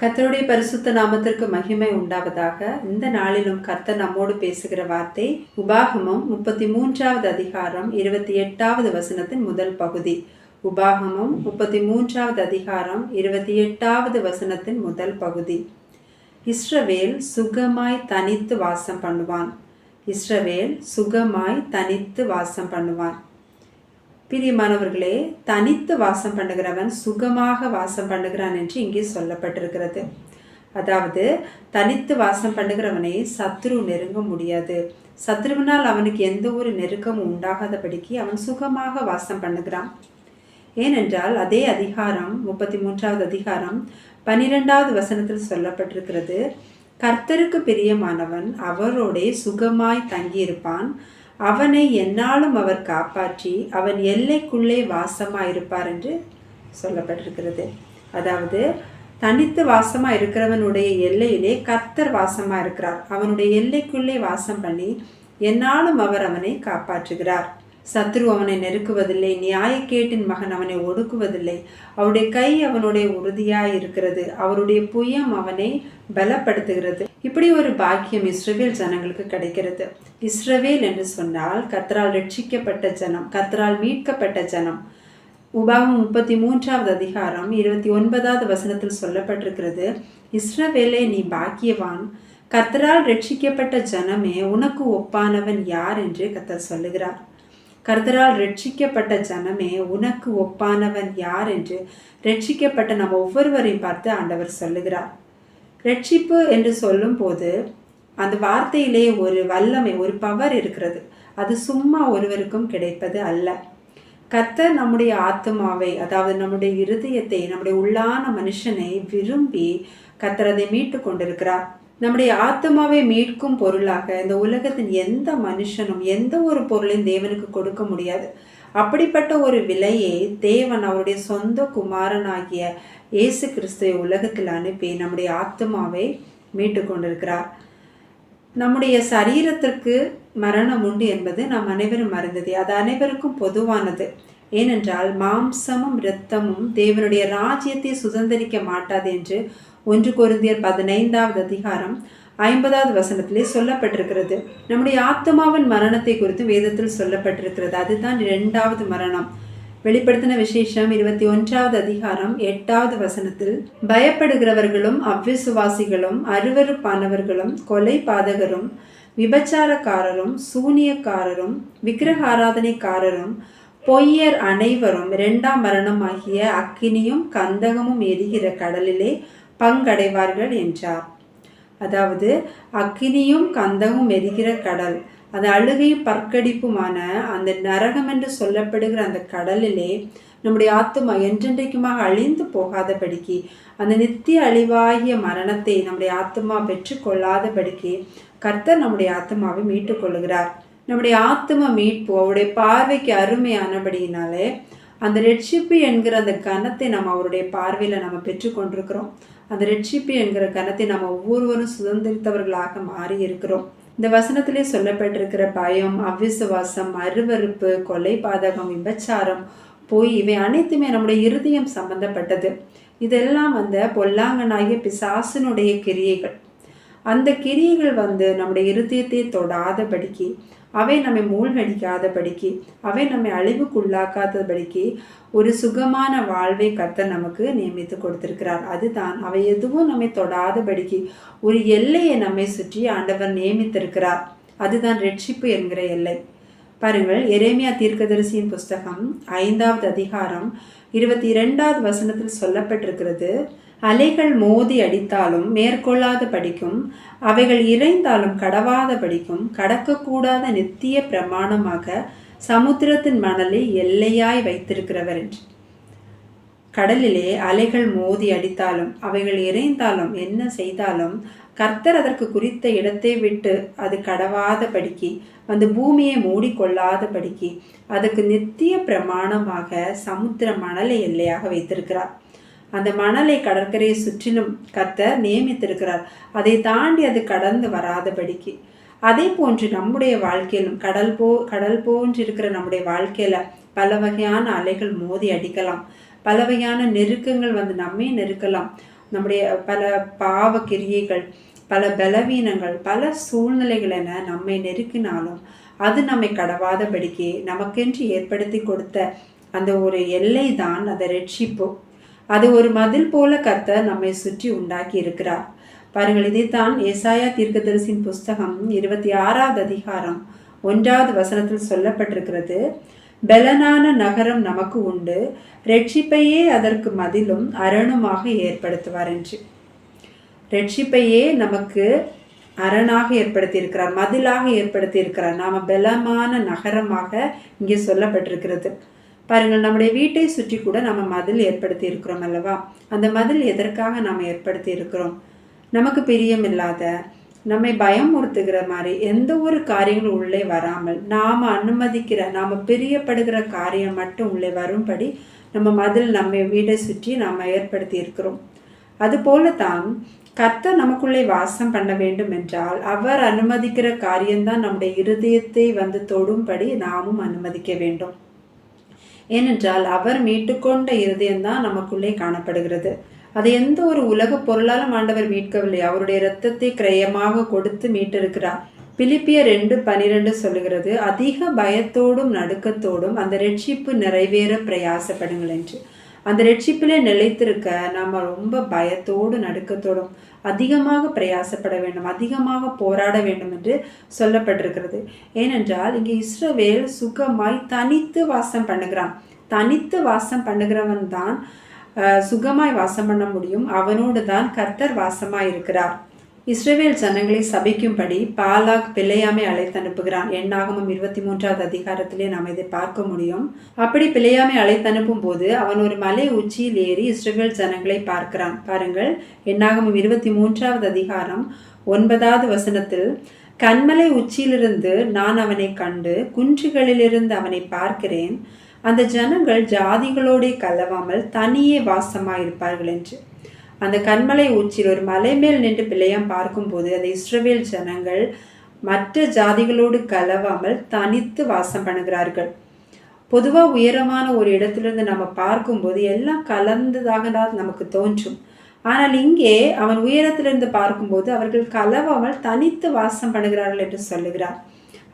கர்த்தருடைய பரிசுத்த நாமத்திற்கு மகிமை உண்டாவதாக. இந்த நாளிலும் கர்த்தர் நம்மோடு பேசுகிற வார்த்தை உபாகமம் முப்பத்தி மூன்றாவது அதிகாரம் இருபத்தி எட்டாவது வசனத்தின் முதல் பகுதி. உபாகமம் முப்பத்தி மூன்றாவது அதிகாரம் இருபத்தி எட்டாவது வசனத்தின் முதல் பகுதி. இஸ்ரவேல் சுகமாய் தனித்து வாசம் பண்ணுவான். இஸ்ரவேல் சுகமாய் தனித்து வாசம் பண்ணுவான். பிரியமானவர்களே தனித்து வாசம் பண்ணுகிறவன் சுகமாக வாசம் பண்ணுகிறான் என்று இங்கே சொல்லப்பட்டிருக்கிறது. அதாவது தனித்து வாசம் பண்ணுகிறவனை சத்ரு நெருங்க முடியாது. சத்ருவினால் அவனுக்கு எந்த ஒரு நெருக்கமும் உண்டாகாதபடிக்கு அவன் சுகமாக வாசம் பண்ணுகிறான். ஏனென்றால் அதே அதிகாரம் முப்பத்தி மூன்றாவது அதிகாரம் பன்னிரெண்டாவது வசனத்தில் சொல்லப்பட்டிருக்கிறது கர்த்தருக்கு பிரியமானவன் அவரோடே சுகமாய் தங்கியிருப்பான். அவனை என்னாலும் அவர் காப்பாற்றி அவன் எல்லைக்குள்ளே வாசமாக இருப்பார் என்று சொல்லப்பட்டிருக்கிறது. அதாவது தனித்து வாசமாக இருக்கிறவனுடைய எல்லையிலே கர்த்தர் வாசமாக இருக்கிறார் அவனுடைய எல்லைக்குள்ளே வாசம் பண்ணி என்னாலும் அவர் அவனை காப்பாற்றுகிறார். சத்ரு அவனை நெருக்குவதில்லை நியாயக்கேட்டின் மகன் அவனை ஒடுக்குவதில்லை. அவருடைய கை அவனுடைய உறுதியாய் இருக்கிறது அவருடைய புயம் அவனை பலப்படுத்துகிறது. இப்படி ஒரு பாக்கியம் இஸ்ரவேல் ஜனங்களுக்கு கிடைக்கிறது. இஸ்ரவேல் என்று சொன்னால் கத்தரால் ரட்சிக்கப்பட்ட ஜனம் கத்தரால் மீட்கப்பட்ட ஜனம். உபாகம் முப்பத்தி மூன்றாவது அதிகாரம் இருபத்தி ஒன்பதாவது வசனத்தில் சொல்லப்பட்டிருக்கிறது இஸ்ரவேலே நீ பாக்கியவான். கத்தரால் ரட்சிக்கப்பட்ட ஜனமே உனக்கு ஒப்பானவன் யார்? என்று கத்தர் சொல்லுகிறார். கர்த்தரால் ரட்சிக்கப்பட்ட ஜனமே உனக்கு ஒப்பானவன் யார்? என்று ரட்சிக்கப்பட்ட நம்ம ஒவ்வொருவரையும் பார்த்து ஆண்டவர் சொல்லுகிறார். ரட்சிப்பு என்று சொல்லும்போது அந்த வார்த்தையிலே ஒரு வல்லமை ஒரு பவர் இருக்கிறது. அது சும்மா ஒருவருக்கும் கிடைப்பது அல்ல. கத்த நம்முடைய ஆத்மாவை அதாவது நம்முடைய இருதயத்தை நம்முடைய உள்ளான மனுஷனை விரும்பி கர்த்தர் அதை மீட்டு கொண்டிருக்கிறார். நம்முடைய ஆத்மாவை மீட்கும் பொருளாக இந்த உலகத்தின் எந்த மனுஷனும் எந்த ஒரு பொருளையும் தேவனுக்கு கொடுக்க முடியாது. அப்படிப்பட்ட ஒரு விலையை தேவன் அவருடைய சொந்த குமாரனாகிய இயேசு கிறிஸ்துவை உலகத்தில் அனுப்பி நம்முடைய ஆத்மாவை மீட்டு கொண்டிருக்கிறார். நம்முடைய சரீரத்திற்கு மரணம் உண்டு என்பது நாம் அனைவரும் அறிந்தது. அது அனைவருக்கும் பொதுவானது. ஏனென்றால் மாம்சமும் இரத்தமும் தேவனுடைய ராஜ்யத்தை சுதந்திரிக்க மாட்டாது என்று ஒன்று கொருந்தியர் பதினைந்தாவது அதிகாரம் ஐம்பதாவது வசனத்திலே சொல்லப்பட்டிருக்கிறது. நம்முடைய ஆத்மாவின் மரணத்தை குறித்து வேதத்தில் சொல்லப்பட்டிருக்கிறது. அதுதான் இரண்டாவது மரணம். வெளிப்படுத்தின விசேஷம் இருபத்தி ஒன்றாவது அதிகாரம் எட்டாவது வசனத்தில் பயப்படுகிறவர்களும் அவ்விசுவாசிகளும் அருவருப்பானவர்களும் கொலை பாதகரும் விபச்சாரக்காரரும் சூனியக்காரரும் விக்கிரகாராதனைக்காரரும் பொய்யர் அனைவரும் இரண்டாம் மரணம் ஆகிய அக்கினியும் கந்தகமும் எரிகிற கடலிலே பங்கடைவார்கள் என்றார். அதாவது அக்கினியும் கந்தமும் எரிகிற கடல். அது அழுகையும் பற்கடிப்புமான அந்த நரகம் என்று சொல்லப்படுகிற அந்த கடலிலே நம்முடைய ஆத்மா என்றென்றைக்குமாக அழிந்து போகாதபடிக்கு அந்த நித்திய அழிவாகிய மரணத்தை நம்முடைய ஆத்மா பெற்றுக்கொள்ளாதபடிக்கு கர்த்தர் நம்முடைய ஆத்மாவை மீட்டுக்கொள்ளுகிறார். நம்முடைய ஆத்மா மீட்பு அவருடைய பார்வைக்கு அருமையானபடியினாலே அந்த ரட்சிப்பு என்கிற அந்த கனத்தை நம்ம அவருடைய பார்வையில் நம்ம பெற்றுக்கொண்டிருக்கிறோம். அந்த ரெட்சிப்பு என்கிற கனத்தை நம்ம ஒவ்வொருவரும் சுதந்திரித்தவர்களாக மாறி இருக்கிறோம். இந்த வசனத்திலே சொல்லப்பட்டிருக்கிற பயம் அவ்விசுவாசம் அருவறுப்பு கொலை பாதகம் விபச்சாரம் போய் இவை அனைத்துமே நம்முடைய இருதயம் சம்பந்தப்பட்டது. இதெல்லாம் வந்து பொல்லாங்கனாகிய பிசாசனுடைய கிரியைகள். அந்த கிரியைகள் வந்து நம்முடைய இருதயத்தை தொடாதபடிக்கு அவை நம்மை மூழ்கடிக்காதபடிக்கு அவை நம்மை அழிவுக்குள்ளாக்காதபடிக்கு ஒரு சுகமான வாழ்வை கத்த நமக்கு நியமித்து கொடுத்திருக்கிறார். அதுதான் அவை எதுவும் நம்மை தொடாதபடிக்கு ஒரு எல்லையை நம்மை சுற்றி ஆண்டவர் நியமித்திருக்கிறார். அதுதான் ரட்சிப்பு என்கிற எல்லை. பாருங்கள் எரேமியா தீர்க்கதரிசியின் புஸ்தகம் ஐந்தாவது அதிகாரம் இருபத்தி இரண்டாவது வசனத்தில் சொல்லப்பட்டிருக்கிறது அலைகள் மோதி அடித்தாலும் மேற்கொள்ளாத படிக்கும் அவைகள் இறைந்தாலும் கடவாத படிக்கும் கடக்கக்கூடாத நித்திய பிரமாணமாக சமுத்திரத்தின் மணலை எல்லையாய் வைத்திருக்கிறவர் என்று. கடலிலே அலைகள் மோதி அடித்தாலும் அவைகள் இறைந்தாலும் என்ன செய்தாலும் கர்த்தர் அதற்கு குறித்த இடத்தை விட்டு அது கடவாத படிக்கு அந்த பூமியை மூடிக்கொள்ளாத படிக்கு அதுக்கு நித்திய பிரமாணமாக சமுத்திர மணலை எல்லையாக வைத்திருக்கிறார். அந்த மணலை கடற்கரையை சுற்றிலும் கர்த்தர் நியமித்திருக்கிறார். அதை தாண்டி அது கடந்து வராதபடிக்கு. அதே போன்று நம்முடைய வாழ்க்கையிலும் கடல் போ கடல் போன்று இருக்கிற நம்முடைய வாழ்க்கையில பல வகையான அலைகள் மோதி அடிக்கலாம். பலவையான நெருக்கங்கள் வந்து நம்மே நெருக்கலாம். நம்முடைய பல பாவ கிரியைகள் பல பலவீனங்கள் பல சூழ்நிலைகள் என நம்மை நெருக்கினாலும் அது நம்மை கடவாதபடிக்கு நமக்கென்று ஏற்படுத்தி கொடுத்த அந்த ஒரு எல்லை தான் அந்த ரட்சிப்பு. அது ஒரு மதில் போல கத்த நம்மை சுற்றி உண்டாக்கி இருக்கிறார். பாருங்கள் இதைத்தான் ஏசாயா தீர்க்கதரிசின் புஸ்தகம் இருபத்தி ஆறாவது அதிகாரம் ஒன்றாவது வசனத்தில் சொல்லப்பட்டிருக்கிறது. பெலனான நகரம் நமக்கு உண்டு. ரட்சிப்பையே அதற்கு மதிலும் அரணுமாக ஏற்படுத்துவார் என்று. ரட்சிப்பையே நமக்கு அரணாக ஏற்படுத்தியிருக்கிறார் மதிலாக ஏற்படுத்தியிருக்கிறார். நாம் பலமான நகரமாக இங்கே சொல்லப்பட்டிருக்கிறது. பாருங்கள் நம்முடைய வீட்டை சுற்றி கூட நம்ம மதில் ஏற்படுத்தி இருக்கிறோம் அல்லவா? அந்த மதில் எதற்காக நாம் ஏற்படுத்தி இருக்கிறோம் நமக்கு பிரியமில்லாத நம்மை பயமுறுத்துகிற மாதிரி எந்த ஒரு காரியங்களும் உள்ளே வராமல் நாம் அனுமதிக்கிற நாம் பிரியப்படுகிற காரியம் மட்டும் உள்ளே வரும்படி நம்ம மதில் நம்ம வீடை சுற்றி நாம் ஏற்படுத்தி இருக்கிறோம். அதுபோல தான் கர்த்தர் நமக்குள்ளே வாசம் பண்ண வேண்டும் என்றால் அவர் அனுமதிக்கிற காரியம்தான் நம்முடைய இருதயத்தை வந்து தொடும்படி நாமும் அனுமதிக்க வேண்டும். ஏனென்றால் அவர் மீட்டுக்கொண்ட இருதயம்தான் நமக்குள்ளே காணப்படுகிறது. அதை எந்த ஒரு உலக பொருளாலும் ஆண்டவர் மீட்கவில்லை. அவருடைய இரத்தத்தை கிரயமாக கொடுத்து மீட்டிருக்கிறார். பிலிப்பிய ரெண்டு பனிரெண்டு சொல்லுகிறது அதிக பயத்தோடும் நடுக்கத்தோடும் அந்த ரட்சிப்பு நிறைவேற பிரயாசப்படுங்கள் என்று. அந்த ரட்சிப்பிலே நிலைத்திருக்க நாம் ரொம்ப பயத்தோடு நடுக்கத்தோடும் அதிகமாக பிரயாசப்பட வேண்டும் அதிகமாக போராட வேண்டும் என்று சொல்லப்பட்டிருக்கிறது. ஏனென்றால் இங்கே இஸ்ரவேல் சுகமாய் தனித்து வாசம் பண்ணுகிறான். தனித்து வாசம் பண்ணுகிறவன் தான் சுகமாய் வாசம் பண்ண முடியும். அவனோடு தான் கர்த்தர் வாசமாய் இருக்கிறார் இஸ்ரேவேல் ஜனங்களை சபிக்கும்படி பாலாக் பிள்ளையாமை அழைத்து அனுப்புகிறான். எண்ணாகமும் இருபத்தி மூன்றாவது அதிகாரத்திலே நாம் இதை பார்க்க முடியும். அப்படி பிள்ளையாமை அழைத்து அனுப்பும் போது அவன் ஒரு மலை உச்சியில் ஏறி இஸ்ரேவேல் ஜனங்களை பார்க்கிறான். பாருங்கள் எண்ணாகமும் இருபத்தி மூன்றாவது அதிகாரம் ஒன்பதாவது வசனத்தில் கண்மலை உச்சியிலிருந்து நான் அவனை கண்டு குன்றுகளிலிருந்து அவனை பார்க்கிறேன். அந்த ஜனங்கள் ஜாதிகளோடே கலவாமல் தனியே வாசமாயிருப்பார்கள் என்று. அந்த கண்மலை உச்சியில் ஒரு மலை மேல் நின்று பிள்ளையாம் பார்க்கும்போது அந்த இஸ்ரவேல் ஜனங்கள் மற்ற ஜாதிகளோடு கலவாமல் தனித்து வாசம் பண்ணுகிறார்கள். பொதுவாக உயரமான ஒரு இடத்திலிருந்து நம்ம பார்க்கும்போது எல்லாம் கலந்ததாக தான் நமக்கு தோன்றும். ஆனால் இங்கே அவன் உயரத்திலிருந்து பார்க்கும்போது அவர்கள் கலவாமல் தனித்து வாசம் பண்ணுகிறார்கள் என்று சொல்லுகிறார்.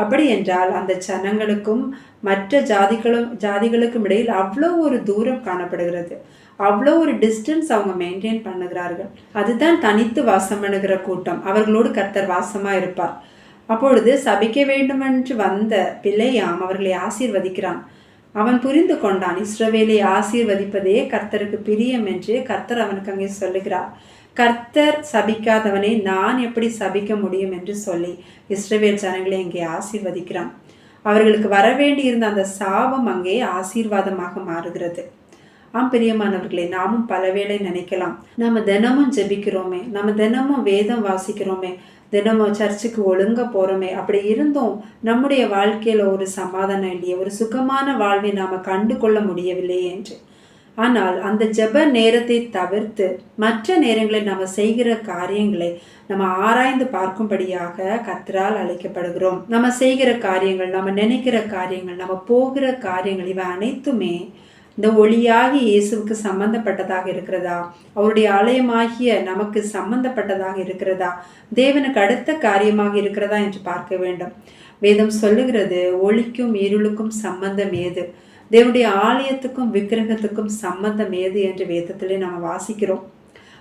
அப்படி என்றால் அந்த ஜனங்களுக்கும் மற்ற ஜாதிகளும் ஜாதிகளுக்கும் இடையில் அவ்வளோ ஒரு தூரம் காணப்படுகிறது. அவ்வளோ ஒரு டிஸ்டன்ஸ் அவங்க மெயின்டைன் பண்ணுகிறார்கள். அதுதான் தனித்து வாசம் பண்ணுகிற கூட்டம். அவர்களோடு கர்த்தர் வாசமாக இருப்பார். அப்பொழுது சபிக்க வேண்டுமென்று வந்த பிள்ளையாம் அவர்களை ஆசீர்வதிக்கிறான். அவன் புரிந்து கொண்டான் இஸ்ரவேலை ஆசீர்வதிப்பதே கர்த்தருக்கு பிரியம் என்று கர்த்தர் அவனுக்கு அங்கே சொல்லுகிறார். கர்த்தர் சபிக்காதவனை நான் எப்படி சபிக்க முடியும் என்று சொல்லி இஸ்ரேவேல் ஜனங்களை இங்கே ஆசீர்வதிக்கிறான். அவர்களுக்கு வரவேண்டியிருந்த அந்த சாபம் அங்கே ஆசீர்வாதமாக மாறுகிறது. ஆம் பிரியமானவர்களே நாமும் பலவேளை நினைக்கலாம் நம்ம தினமும் ஜெபிக்கிறோமே நம்ம தினமும் வேதம் வாசிக்கிறோமே தினமும் சர்ச்சுக்கு ஒழுங்க போகிறோமே அப்படி இருந்தும் நம்முடைய வாழ்க்கையில் ஒரு சமாதானம் இல்லையே ஒரு சுகமான வாழ்வை நாம் கண்டு கொள்ள முடியவில்லை என்று. ஆனால் அந்த ஜப நேரத்தை தவிர்த்து மற்ற நேரங்களில் நம்ம செய்கிற காரியங்களை நம்ம ஆராய்ந்து பார்க்கும்படியாக கத்தரால் அழைக்கப்படுகிறோம். நம்ம செய்கிற காரியங்கள் நம்ம நினைக்கிற காரியங்கள் நம்ம போகிற காரியங்கள் இவை அனைத்துமே இந்த ஒளியாகி இயேசுவுக்கு சம்பந்தப்பட்டதாக இருக்கிறதா? அவருடைய ஆலயமாகிய நமக்கு சம்பந்தப்பட்டதாக இருக்கிறதா? தேவனுக்கு அடுத்த காரியமாக இருக்கிறதா என்று பார்க்க வேண்டும். வேதம் சொல்லுகிறது ஒளிக்கும் இருளுக்கும் சம்பந்தம் ஏது? தேவனுடைய ஆலயத்துக்கும் விக்கிரகத்துக்கும் சம்பந்தம் ஏது என்று வேதத்திலே நாம் வாசிக்கிறோம்.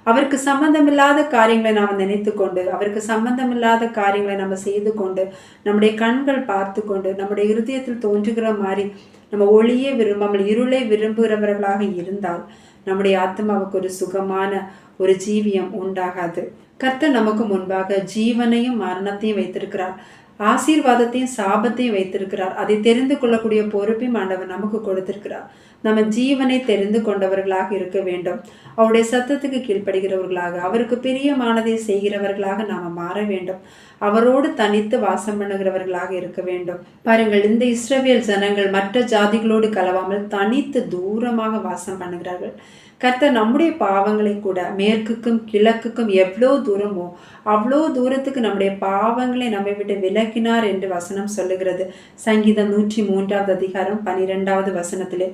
அவருக்கு சம்பந்தமில்லாத காரியங்களை நாம் நினைத்து கொண்டு அவருக்கு சம்பந்தமில்லாத காரியங்களை நம்ம செய்து கொண்டு நம்முடைய கண்கள் பார்த்து கொண்டு நம்முடைய இருதயத்தில் தோன்றுகிற மாதிரி நம்ம ஒளியே விரும்பாமல் இருளை விரும்புகிறவர்களாக இருந்தால் நம்முடைய ஆத்மாவுக்கு ஒரு சுகமான ஒரு ஜீவியம் உண்டாகாது. கர்த்தர் நமக்கு முன்பாக ஜீவனையும் மரணத்தையும் வைத்திருக்கிறார். ஆசீர்வாதத்தையும் சாபத்தையும் வைத்திருக்கிறார். அதை தெரிந்து கொள்ளக்கூடிய பொறுப்பையும் ஆண்டவர் நமக்கு கொடுத்திருக்கிறார். நம்ம ஜீவனை தெரிந்து கொண்டவர்களாக இருக்க வேண்டும். அவருடைய சத்தத்துக்கு கீழ்ப்படுகிறவர்களாக அவருக்கு பிரியமானதை செய்கிறவர்களாக நாம் மாற வேண்டும். அவரோடு தனித்து வாசம் பண்ணுகிறவர்களாக இருக்க வேண்டும். பாருங்கள் இந்த இஸ்ரவேல் ஜனங்கள் மற்ற ஜாதிகளோடு கலவாமல் தனித்து தூரமாக வாசம் பண்ணுகிறார்கள். கர்த்தர் நம்முடைய பாவங்களை கூட மேற்குக்கும் கிழக்குக்கும் எவ்வளோ தூரமோ அவ்வளோ தூரத்துக்கு நம்முடைய பாவங்களை நம்மை விட்டு விலக்கினார் என்று வசனம் சொல்லுகிறது. சங்கீதம் நூற்றி மூன்றாவது அதிகாரம் பனிரெண்டாவது வசனத்திலே.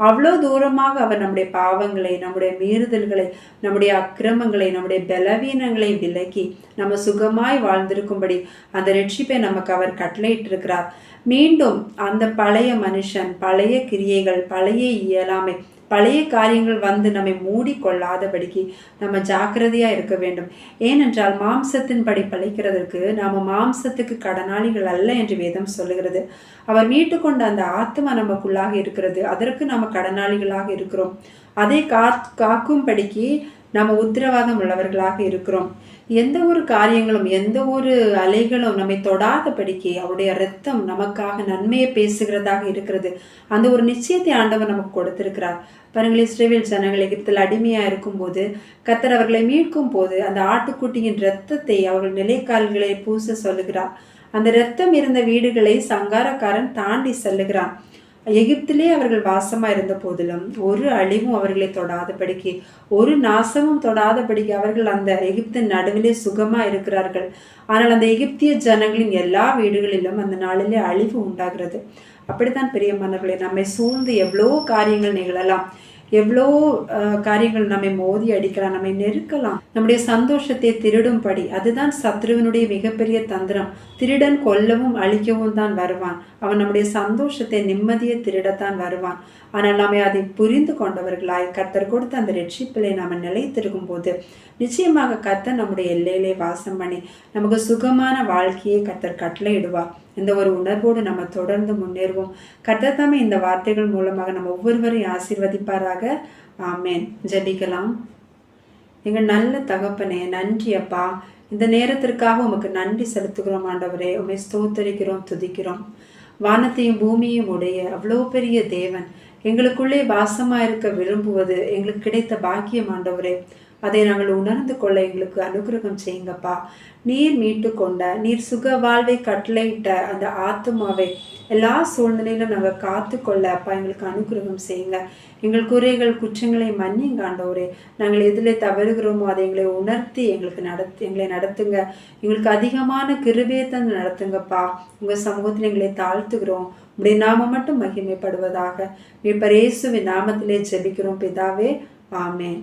அவ்வளோ தூரமாக அவர் நம்முடைய பாவங்களை நம்முடைய மீறுதல்களை நம்முடைய அக்கிரமங்களை நம்முடைய பலவீனங்களை விலக்கி நம்ம சுகமாய் வாழ்ந்திருக்கும்படி அந்த ரட்சிப்பை நமக்கு அவர் கட்டளையிட்டிருக்கிறார். மீண்டும் அந்த பழைய மனுஷன் பழைய கிரியைகள் பழைய இயலாமை பழைய காரியங்கள் வந்து நம்மை மூடி கொள்ளாதபடிக்கு நம்ம ஜாக்கிரதையா இருக்க வேண்டும். ஏனென்றால் மாம்சத்தின்படி பழிக்கிறதற்கு நாம் மாம்சத்துக்கு கடனாளிகள் அல்ல என்று வேதம் சொல்லுகிறது. அவர் மீட்டு கொண்ட அந்த ஆத்மா நமக்குள்ளாக இருக்கிறது. அதற்கு நாம் கடனாளிகளாக இருக்கிறோம். அதை கா காக்கும்படிக்கு நம்ம உத்தரவாதம் உள்ளவர்களாக இருக்கிறோம். எந்த ஒரு காரியங்களும் எந்த ஒரு அலைகளும் நம்மை தொடாதபடிக்கு அவருடைய ரத்தம் நமக்காக நன்மையை பேசுகிறதாக இருக்கிறது. அந்த ஒரு நிச்சயத்தை ஆண்டவர் நமக்கு கொடுத்திருக்கிறார். பாருங்கள் இஸ்ரேவேல் ஜனங்கள் எகிப்தில் அடிமையாக இருக்கும்போது கத்தர் அவர்களை மீட்கும் போது அந்த ஆட்டுக்குட்டியின் இரத்தத்தை அவர்கள் நிலைக்கால்களை பூச சொல்லுகிறார். அந்த இரத்தம் இருந்த வீடுகளை சங்காரக்காரன் தாண்டி செல்லுகிறான். எகிப்திலே அவர்கள் வாசமாக இருந்த போதிலும் ஒரு அழிவும் அவர்களை தொடாதபடிக்கு ஒரு நாசமும் தொடாதபடிக்கு அவர்கள் அந்த எகிப்தின் நடுவிலே சுகமாக இருக்கிறார்கள். ஆனால் அந்த எகிப்திய ஜனங்களின் எல்லா வீடுகளிலும் அந்த நாளிலே அழிவு உண்டாகிறது. அப்படித்தான் மன்னர்களே நம்மை சூழ்ந்து எவ்வளோ காரியங்கள் நிகழலாம். எவ்வளோ அஹ், காரியங்கள் நம்மை மோதி அடிக்கலாம் நம்மை நெருக்கலாம். நம்முடைய சந்தோஷத்தை திருடும்படி. அதுதான் சத்ருவனுடைய மிகப்பெரிய தந்திரம். திருடன் கொல்லவும் அழிக்கவும் தான் வருவான். அவன் நம்முடைய சந்தோஷத்தை நிம்மதியை திருடத்தான் வருவான். ஆனால் நாம அதை புரிந்து கொண்டவர்களாய் கர்த்தர் கொடுத்த அந்த ரட்சிப்பிலை நாம் நிலைத்திருக்கும் போது நிச்சயமாக கர்த்தர் நம்முடைய எல்லையிலே வாசம் பண்ணி நமக்கு சுகமான வாழ்க்கையை கர்த்தர் கட்டளையிடுவார். இந்த ஒரு உணர்வோடு நம்ம தொடர்ந்து முன்னேறுவோம். கர்த்தர் இந்த வார்த்தைகள் மூலமாக நம்ம ஒவ்வொருவரையும் ஆசீர்வதிப்பாராக. ஆமேன். ஜபிக்கலாம். எங்கள் நல்ல தகப்பனே நன்றி அப்பா. இந்த நேரத்திற்காக உமக்கு நன்றி செலுத்துகிறோம் ஆண்டவரே. உம்மை ஸ்தோத்தரிக்கிறோம் துதிக்கிறோம். வானத்தையும் பூமியும் உடைய அவ்வளோ பெரிய தேவன். எங்களுக்குள்ளே வாசமா இருக்க விரும்புவது எங்களுக்கு கிடைத்த பாக்கியம் ஆண்டவரே. அதை நாங்கள் உணர்ந்து கொள்ள எங்களுக்கு அனுகிரகம் செய்யுங்கப்பா. நீர் மீட்டு கொண்ட நீர் சுக வாழ்வை கட்டளையிட்ட அந்த ஆத்மாவை எல்லா சூழ்நிலையிலும் நாங்கள் காத்து கொள்ள அப்பா எங்களுக்கு அனுகிரகம் செய்யுங்க. எங்கள் குறைகள் குற்றங்களை மன்னிங்க ஆண்டவரே. நாங்கள் எதில் தவறுகிறோமோ அதை எங்களை உணர்த்தி எங்களுக்கு நடத்து எங்களை நடத்துங்க. எங்களுக்கு அதிகமான கிருபையை தந்து நடத்துங்கப்பா. உங்கள் சமூகத்தில் எங்களை தாழ்த்துகிறோம். உடைய நாமம் மட்டும் மகிமைப்படுவதாக. மீட்பர் இயேசுவின் நாமத்திலே ஜெபிக்கிறோம். பிதாவே ஆமேன்.